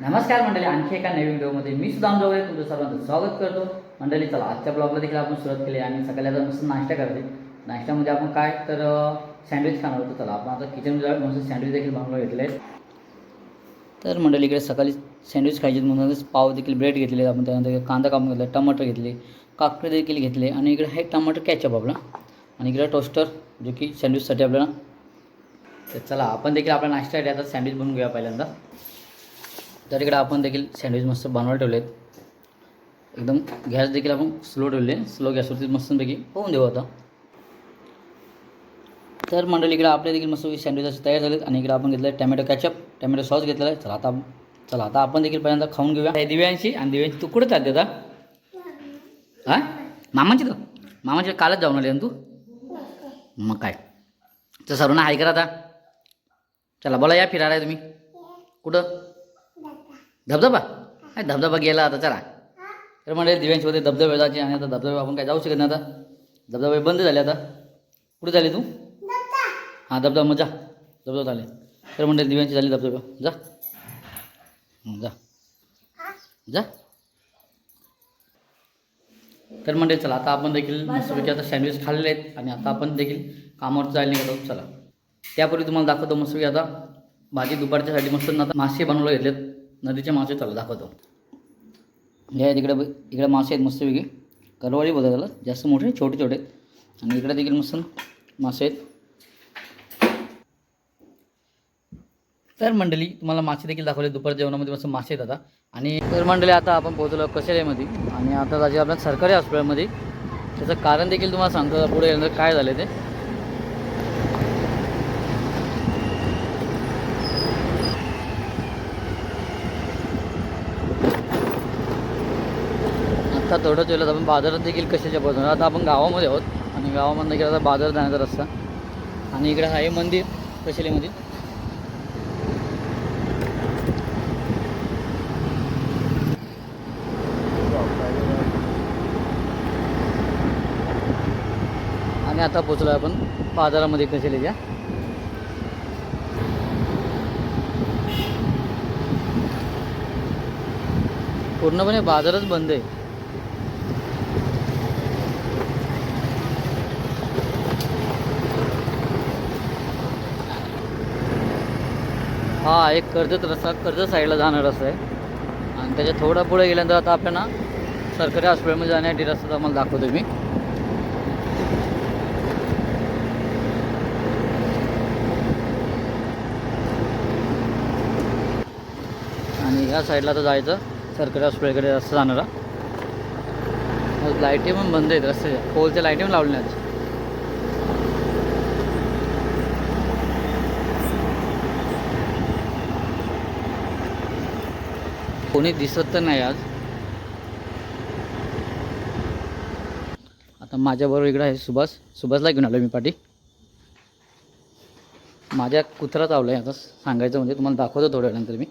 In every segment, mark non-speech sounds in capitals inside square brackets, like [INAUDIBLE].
नमस्कार मंडळी आणखी एका नवीन व्हिडिओमध्ये मी सुद्धा जोगरे तुमचं सर्वांचं स्वागत करतो. मंडळी चला आजच्या ब्लॉगला देखील आपण सुरुवात केली आणि सकाळी आता मस्त नाश्ता करते नाश्त्यामध्ये आपण काय तर सँडविच खाणार होतो. चला आपण आता किचनमध्ये मस्त सँडविच देखील बनवून घेतले आहेत. तर मंडळी इकडे सकाळी सँडविच खायचे म्हणूनच पाव देखील ब्रेड घेतले आपण त्यानंतर कांदा कापून घेतला टमाटर घेतले काकडे देखील घेतले आणि इकडे आहे टमाटर कॅचअप आपला. आणि इकडे टोस्टर जो की सँडविचसाठी आपल्याला. तर चला आपण देखील आपला नाश्त्यासाठी आता सँडविच बनवून घेऊया पहिल्यांदा. तर इकडे आपण देखील सँडविच मस्त बनवायला ठेवले आहेत एकदम गॅस देखील आपण स्लो ठेवले स्लो गॅसवरती मस्तपैकी होऊन देऊ आता. तर मंडळी इकडे आपले देखील मस्त सँडविच असे तयार झालेत आणि इकडे आपण घेतलं आहे टॅमॅटो कॅचअप टॅमॅटो सॉस घेतलेला आहे. चला आता चला आता आपण देखील पहिल्यांदा खाऊन घेऊया. दिव्यांशी आणि दिव्यांशी तू कुठे चालते आता? हां? मामाची तर? मामाची कालच जाऊन आली तू? मग काय? तर सर्वांना हाय करा आता. चला बोला या फिरायला तुम्ही. कुठं? धबधबा? काय धबधबा गेला आता चला. तर म्हणजे दिव्यांशी होते धबधबे जायचे आणि आता धबधबे आपण काय जाऊ शकत नाही आता. धबधबे बंद झाले आता. कुठे झाले तू? हां धबधबा मग जा. धबधबा झाले तर म्हणजे दिव्यांची झाली धबधबा. जा. जा. जा. तर म्हणजे चला आता आपण देखील मस्तपैकी आता सँडविच खाल्लेले आहेत आणि आता आपण देखील कामावर जायला निघतो चला. त्यापूर्वी तुम्हाला दाखवतो मस्तपैकी आता. भाजी दुपारच्यासाठी मस्त आता मासे बनवलं घेतलेत. नदीचे मासे चला दाखवतो. हे इकडे इकडे मासे आहेत मस्तपैकी. करवाळी बोलतात त्याला जास्त मोठे छोटे छोटे. आणि इकडे देखील मस्त मासे आहेत. तर मंडळी तुम्हाला मासे देखील दाखवले दुपार जेवणामध्ये मस्त मासे आहेत आता. आणि तर मंडळी आता आपण पोहोचलो कशेल्यामध्ये आणि आता जायचे आपल्या सरकारी हॉस्पिटलमध्ये. त्याचं कारण देखील तुम्हाला सांगतो पुढे काय झालं ते. आता थोडंच वेळेला आपण बाजारात देखील कशाच्या पोहोचणार? आता आपण गावामध्ये आहोत आणि गावामध्ये देखील आता बाजार जाण्याचा रस्ता. आणि इकडे आहे मंदिर कशेलीमध्ये? आणि आता पोचलो आपण बाजारामध्ये कशेलीच्या पूर्णपणे बाजारच बंद आहे. हा एक कर्जत रस्ता कर्जत साईडला जाणार रस्ता आहे. आणि त्याच्या थोडा पुढे गेल्यानंतर आता आपल्याला सरकारी हॉस्पिटलमध्ये जाण्यासाठी रस्ता आम्हाला दाखवतो मी. आणि ह्या साईडला तर जायचं. सरकारी हॉस्पिटलकडे रस्ता जाणारा. लाईटी पण बंद आहेत रस्त्याच्या. पोलच्या लाईटी पण लावल्या आहेत कोणी दिसत तर नाही आज. आता माझ्याबरोबर इकडं आहे सुभाष. सुभाषला घेऊन आलो मी पाठी. माझ्या कुत्रा चावला आहे आता सांगायचं म्हणजे तुम्हाला दाखवतो थोड्या वेळानंतर मी.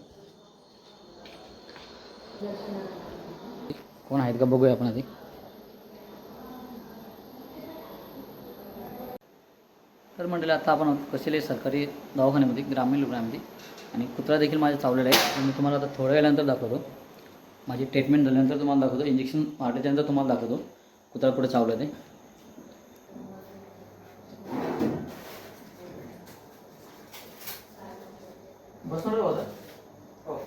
कोण आहेत का बघूया आपण आधी. तर मंडळी आता आपण कसेले सरकारी दवाखान्यामध्ये ग्रामीण रुग्णामध्ये आणि कुत्रा देखील माझ्या चावलेला आहे. मी तुम्हाला आता थोड्या वेळानंतर दाखवतो. माझी ट्रीटमेंट झाल्यानंतर तुम्हाला दाखवतो. इंजेक्शन मारल्याच्यानंतर तुम्हाला दाखवतो. कुत्रा कुठे चावलं ते. हो,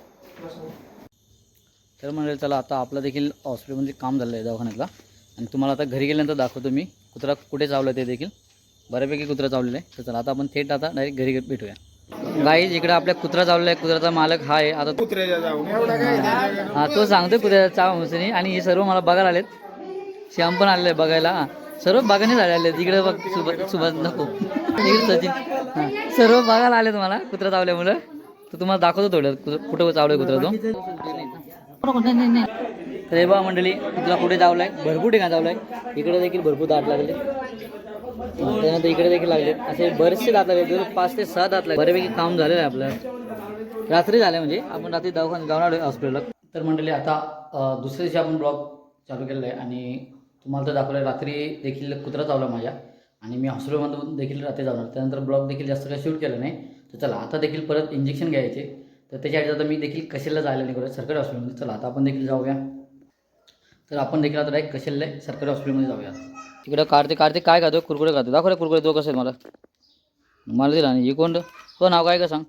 तर म्हणजे चला आता आपलं देखील हॉस्पिटलमध्ये काम झालं आहे दवाखान्यातला. आणि तुम्हाला आता घरी गेल्यानंतर दाखवतो मी. कुत्रा कुठे चावलं ते देखील. बऱ्यापैकी कुत्रा चावलेला आहे तर चला आता आपण थेट आता डायरेक्ट घरी भेटूया. गाईज इकडे आपल्या कुत्रा चावलेला आहे कुत्र्याचा मालक हा आहे. आता हा तो सांगतो कुत्र्याचा चाव हुसनी आणि हे सर्व मला बघायला आलेत. श्याम पण आलेले बघायला. सर्व बघाने झाले आले तिकडे बघ सुभाष सुभाष नको. इकडे सचिन. हां सर्व बघायला आले तुम्हाला कुत्रा चावल्यामुळं. तर तुम्हाला दाखवतो थोडं. कुठं कुठं चावलं कुत्रा तो. तर हे बघा मंडळी कुत्रा कुठे चावलाय. भरपूर ठिकाणी चावलाय. इकडे देखील भरपूर दाट लागले. त्यानंतर इकडे देखील लागले असे बरेचसे दात लागले पाच ते सहा दात लागले बऱ्यापैकी काम झालेलं आहे आपलं. रात्री झाले म्हणजे. आपण रात्री दवाखान जाऊन आलो हॉस्पिटलला तर मंडळी आता दुसऱ्या दिवशी आपण ब्लॉग चालू केलेला आहे. आणि तुम्हाला तर दाखवलं रात्री देखील कुत्रा चावला माझ्या. आणि मी हॉस्पिटलमधून देखील रात्री जाणार त्यानंतर ब्लॉग देखील जास्त काही शूट केलं नाही. तर चला आता देखील परत इंजेक्शन घ्यायचे. तर त्याच्यासाठी आता मी देखील कशेला जायला निघालो सरकारी हॉस्पिटलमध्ये चला आता आपण देखील जाऊया. तर आपण देखील आता डायरेक्ट कशेला सरकारी हॉस्पिटलमध्ये जाऊया. तिकडं काढते काढते काय खातो? कुरकुरे खातो. दाखव रे कुरकुरे तो कसं आहे मला. मला दिला नाही. ही कोण तो नाव काय का सांग?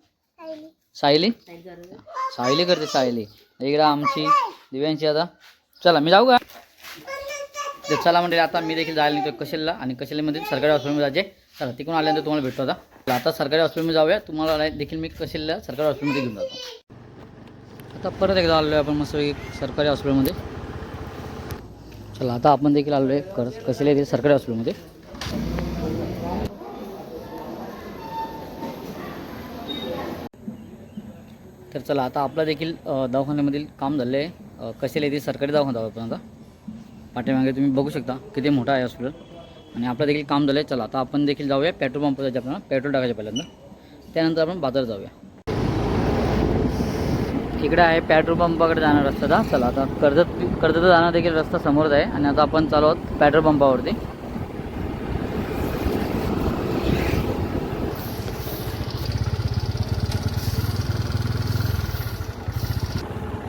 सायली? सायली करते सायली. इकडं आमची दिव्यांची आता. चला मी जाऊ का? तर चला म्हणजे आता मी देखील जायला निघतो कशेलला आणि कशेलीमध्ये सरकारी हॉस्पिटलमध्ये जायचे चला तिकडून आल्यानंतर तुम्हाला भेटतो आता. आता सरकारी हॉस्पिटलमध्ये जाऊया. तुम्हाला नाही- देखील मी कशेलला सरकारी हॉस्पिटलमध्ये घेऊन जातो. आता परत एकदा आलो आहे आपण मस्त सरकारी हॉस्पिटलमध्ये चला आता आपण देखील आलो आहे कर कशेला येथील सरकारी हॉस्पिटलमध्ये. तर चला आता आपला देखील दवाखान्यामधील काम झालं आहे कशेला येथील सरकारी दवाखाना आपण आता. पाठीमागे तुम्ही बघू शकता किती मोठा आहे हॉस्पिटल. आणि आपलं देखील काम झालं आहे चला आता आपण देखील जाऊया पेट्रोल पंप जायचं आपल्याला पेट्रोल टाकायचं पहिल्यांदा. त्यानंतर आपण बाजार जाऊया. इकडे आहे पेट्रोल पंपाकडे जाणार रस्ता चला आता कर्जत कर्जत जाणार देखील रस्ता समोरच आहे. आणि आता आपण चालू आहोत पेट्रोल पंपावरती.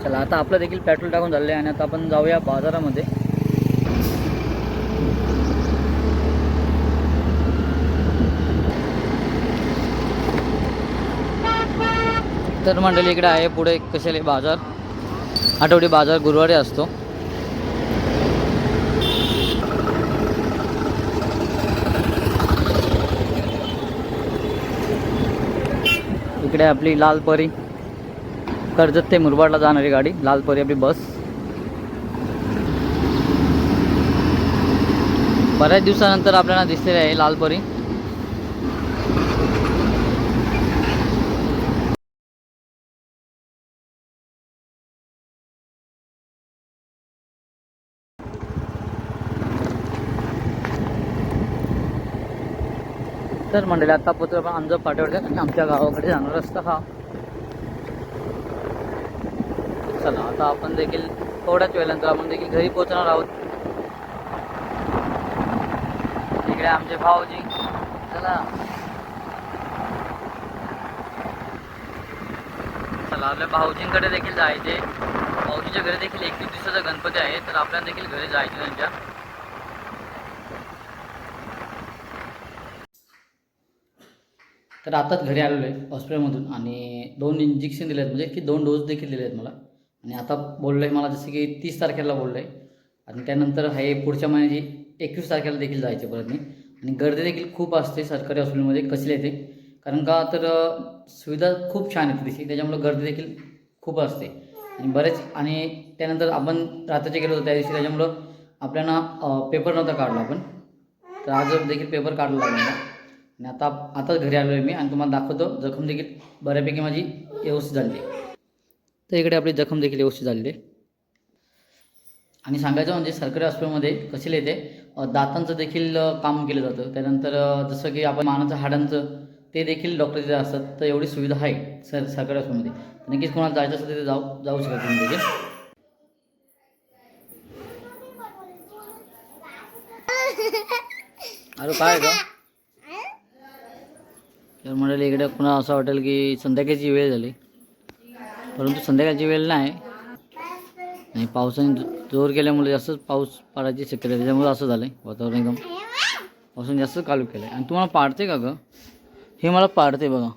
चला आता आपलं देखील पेट्रोल टाकून झालं आहे. आणि आता आपण जाऊया बाजारामध्ये. तर मंडळी इकडे आहे पुढे कशाले बाजार? आठवडी बाजार गुरुवारी असतो. इकडे आपली लालपरी कर्जत ते मुरबाडला जाणारी गाडी लाल परी आपली बस. बऱ्याच दिवसानंतर आपल्याला दिसलेली आहे लाल तर मंडळी आता पोहोचलो आपण आमचं पाठवडे आणि आमच्या गावाकडे जाणार रस्ता हा. चला आता आपण देखील थोड्याच वेळानंतर आपण देखील घरी पोहोचणार आहोत. इकडे आमचे भाऊजी. चला. चला आपल्या भाऊजींकडे देखील जायचे. भाऊजीच्या घरी देखील एकवीस दिवसाचा गणपती आहे तर आपल्याला देखील घरी जायचे त्यांच्या. तर आताच घरी आलेलो आहे हॉस्पिटलमधून. आणि दोन इंजेक्शन दिले आहेत म्हणजे की दोन डोस देखील दिले आहेत मला. आणि आता बोललं आहे मला जसं की तीस तारखेला बोललं आहे आणि त्यानंतर हे पुढच्या महिन्याची एकवीस तारखेला देखील जायचे परत मी. आणि गर्दी देखील खूप असते सरकारी हॉस्पिटलमध्ये कसले येते. कारण का तर सुविधा खूप छान आहेत तिथे. त्याच्यामुळं गर्दी देखील खूप असते. आणि बरेच आणि त्यानंतर आपण रात्रीचे गेलो होतो त्या दिवशी त्याच्यामुळं आपल्याला पेपर नव्हता काढला आपण. तर आज देखील पेपर काढला लागला. आणि आता आताच घरी आलो आहे मी आणि तुम्हाला दाखवतो जखम देखील बऱ्यापैकी माझी व्यवस्थित झाली तर इकडे आपली जखम देखील व्यवस्थित झालेली आहे. आणि सांगायचं म्हणजे सरकारी हॉस्पिटलमध्ये कशी येते? दातांचं देखील काम केलं जातं. त्यानंतर जसं की आपण मानाचं हाडांचं ते देखील डॉक्टर तिथे असतात. तर एवढी सुविधा आहे सर सरकारी हॉस्पिटलमध्ये. तर नक्कीच कोणाला जायचं असेल तिथे जाऊ जाऊ शकता तुम्ही देखील. [LAUGHS] अरे काय का तर म्हणाले इकडे कुणा असं वाटेल की संध्याकाळची वेळ झाली. परंतु संध्याकाळची वेळ नाही. आणि पावसाने जोर केल्यामुळे जास्तच पाऊस पडायची शक्यता त्याच्यामुळे असं झालं आहे वातावरण एकदम. पावसाने जास्त चालू केलं आहे आणि तुम्हाला पाडते का गं? हे मला पाडते बघा.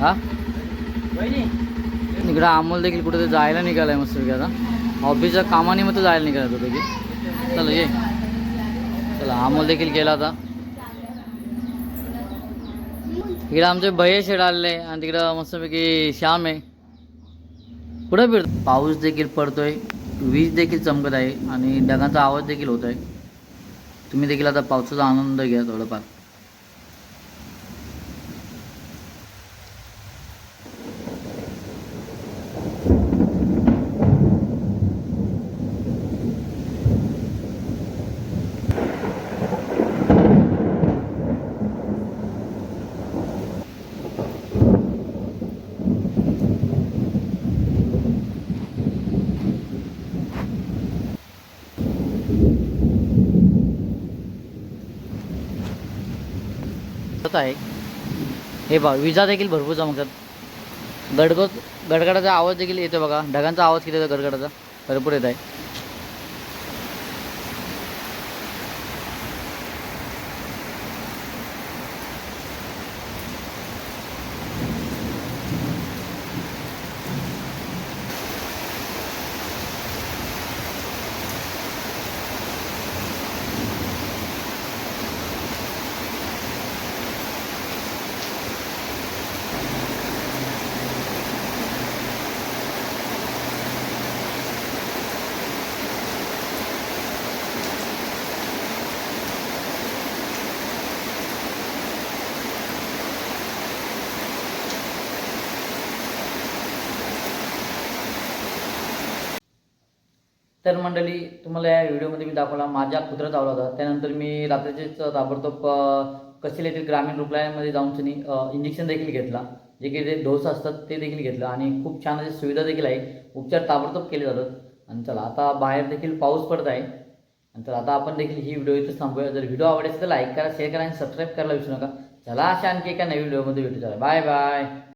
हा? इकडं अमोल देखील कुठेतरी जायला निघाला आहे मस्त आता. ऑफिसच्या कामाने मग जायला निघाला होता देखील. चला ये. चला अमोल देखील गेला आता. इकडं आमचे भैया शेड आलेले आणि तिकडं मस्तपैकी श्याम आहे. कुठं फिर? पाऊस देखील पडतोय वीज देखील चमकत आहे आणि ढगांचा आवाज देखील होत आहे तुम्ही देखील आता पावसाचा आनंद घ्या थोडंफार. होत आहे. हे बघा विजा देखील भरपूर चमकतात. गडगड गडगडाचा आवाज देखील येतो बघा. ढगांचा आवाज किती येतो गडगडाचा? भरपूर येत आहे. तर मंडळी तुम्हाला या व्हिडिओमध्ये मी दाखवला माझ्या कुत्रा चावला होता. त्यानंतर मी रात्रीचेच ताबडतोब अ, कसेल येथील ग्रामीण रुग्णालयामध्ये जाऊन त्यांनी इंजेक्शन देखील घेतला. जे काही ते डोस असतात ते देखील घेतलं. आणि खूप छान अशी सुविधा देखील आहे. उपचार ताबडतोब केले जातात. आणि चला आता बाहेर देखील पाऊस पडत आहे. आणि तर आता आपण देखील ही व्हिडिओ इथे थांबूया. जर व्हिडिओ आवडेल तर लाईक करा शेअर करा आणि सबस्क्राईब करायला विसरू नका. चला अशा आणखी एका नवीन व्हिडिओमध्ये भेटू. चला बाय बाय